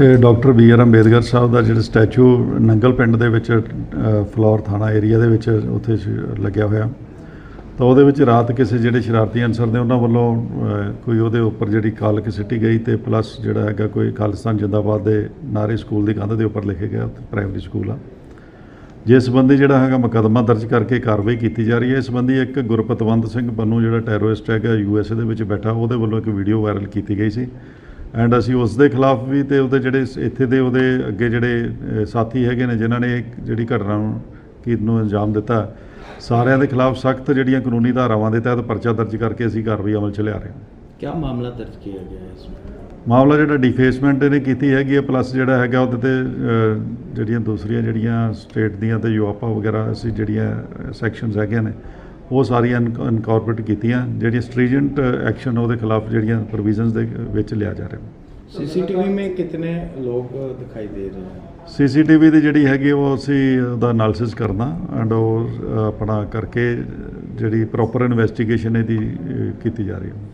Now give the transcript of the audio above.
ਇਹ doctor B R Ambedkar Sahib ਦਾ ਜਿਹੜਾ statue Nangal ਪਿੰਡ ਦੇ ਵਿੱਚ ਅ, ਫਲੋਰ ਥਾਣਾ ਏਰੀਆ ਦੇ ਵਿੱਚ ਉੱਥੇ ਲੱਗਿਆ ਹੋਇਆ। ਤਾਂ ਉਹਦੇ ਵਿੱਚ ਰਾਤ ਕਿਸੇ ਜਿਹੜੇ ਸ਼ਰਾਰਤੀ ਅਨਸਰ ਨੇ ਉਹਨਾਂ ਵੱਲੋਂ ਕੋਈ ਉਹਦੇ ਉੱਪਰ ਜਿਹੜੀ ਕਾਲਕ ਸਿੱਟੀ ਗਈ ਤੇ ਪਲੱਸ ਜਿਹੜਾ ਹੈਗਾ ਕੋਈ ਖਾਲਿਸਤਾਨ ਜਿੰਦਾਬਾਦ ਦੇ ਨਾਰੇ ਸਕੂਲ ਦੀ ਕੰਧ ਦੇ ਉੱਪਰ ਲਿਖੇ ਗਿਆ ਪ੍ਰਾਇਮਰੀ ਸਕੂਲ ਆ। ਜਿਸ ਸੰਬੰਧੀ ਜਿਹੜਾ ਹੈਗਾ ਮੁਕੱਦਮਾ ਦਰਜ ਕਰਕੇ ਕਾਰਵਾਈ ਕੀਤੀ ਜਾ ਰਹੀ ਹੈ। ਇਸ ਸੰਬੰਧੀ ਇੱਕ ਗੁਰਪਤਵੰਤ ਸਿੰਘ ਬੰਨੂ ਜਿਹੜਾ ਟੈਰੋਰਿਸਟ ਹੈਗਾ ਯੂਐਸਏ ਦੇ ਵਿੱਚ ਬੈਠਾ ਉਹਦੇ ਵੱਲੋਂ ਇੱਕ ਵੀਡੀਓ ਵਾਇਰਲ ਕੀਤੀ ਗਈ ਸੀ। ਐਂਡ ਅਸੀਂ ਉਸ ਦੇ ਖਿਲਾਫ ਵੀ ਤੇ ਉਹਦੇ ਜਿਹੜੇ ਇੱਥੇ ਦੇ ਉਹਦੇ ਅੱਗੇ ਜਿਹੜੇ ਸਾਥੀ ਹੈਗੇ ਨੇ ਜਿਨ੍ਹਾਂ ਨੇ ਜਿਹੜੀ ਘਟਨਾ ਕੀ ਨੂੰ ਅੰਜਾਮ ਦਿੱਤਾ ਸਾਰਿਆਂ ਦੇ ਖਿਲਾਫ ਸਖਤ ਜਿਹੜੀਆਂ ਕਾਨੂੰਨੀ ਧਾਰਾਵਾਂ ਦੇ ਤਹਿਤ ਪਰਚਾ ਦਰਜ ਕਰਕੇ ਅਸੀਂ ਕਾਰਵਾਈ ਅਮਲ 'ਚ ਲਿਆ ਰਹੇ ਹਾਂ। ਕਿਆ ਮਾਮਲਾ ਦਰਜ ਕੀਤਾ ਗਿਆ ਹੈ ਇਸ ਮਾਮਲਾ ਜਿਹੜਾ ਡਿਫੇਸਮੈਂਟ ਇਹਨੇ ਕੀਤੀ ਹੈਗੀ ਹੈ ਪਲੱਸ ਜਿਹੜਾ ਹੈਗਾ ਉਹਦੇ ਤੇ ਜਿਹੜੀਆਂ ਦੂਸਰੀਆਂ ਜਿਹੜੀਆਂ ਸਟੇਟ ਦੀਆਂ ਤੇ ਯੂਆਪਾ ਵਗੈਰਾ ਅਸੀਂ ਜਿਹੜੀਆਂ ਸੈਕਸ਼ਨਸ ਹੈਗੀਆਂ ਨੇ ਉਹ ਸਾਰੀਆਂ ਇਨਕੋਰਪੋਰੇਟ ਕੀਤੀਆਂ ਜਿਹੜੀਆਂ ਸਟ੍ਰੀਜੈਂਟ ਐਕਸ਼ਨ ਉਹਦੇ ਖਿਲਾਫ ਜਿਹੜੀਆਂ ਪ੍ਰੋਵੀਜ਼ਨਸ ਦੇ ਵਿੱਚ ਲਿਆ ਜਾ ਰਿਹਾ। ਸੀਸੀਟੀਵੀ ਮੇ ਕਿਤਨੇ ਲੋਕ ਦਿਖਾਈ ਦੇ ਰਹੇ ਹਨ? ਸੀਸੀਟੀਵੀ ਦੀ ਜਿਹੜੀ ਹੈਗੀ ਉਹ ਅਸੀਂ ਉਹਦਾ ਅਨਾਲਿਸਿਸ ਕਰਨਾ ਐਂਡ ਉਹ ਆਪਣਾ ਕਰਕੇ ਜਿਹੜੀ ਪ੍ਰੋਪਰ ਇਨਵੈਸਟੀਗੇਸ਼ਨ ਇਹਦੀ ਕੀਤੀ ਜਾ ਰਹੀ ਹੈ।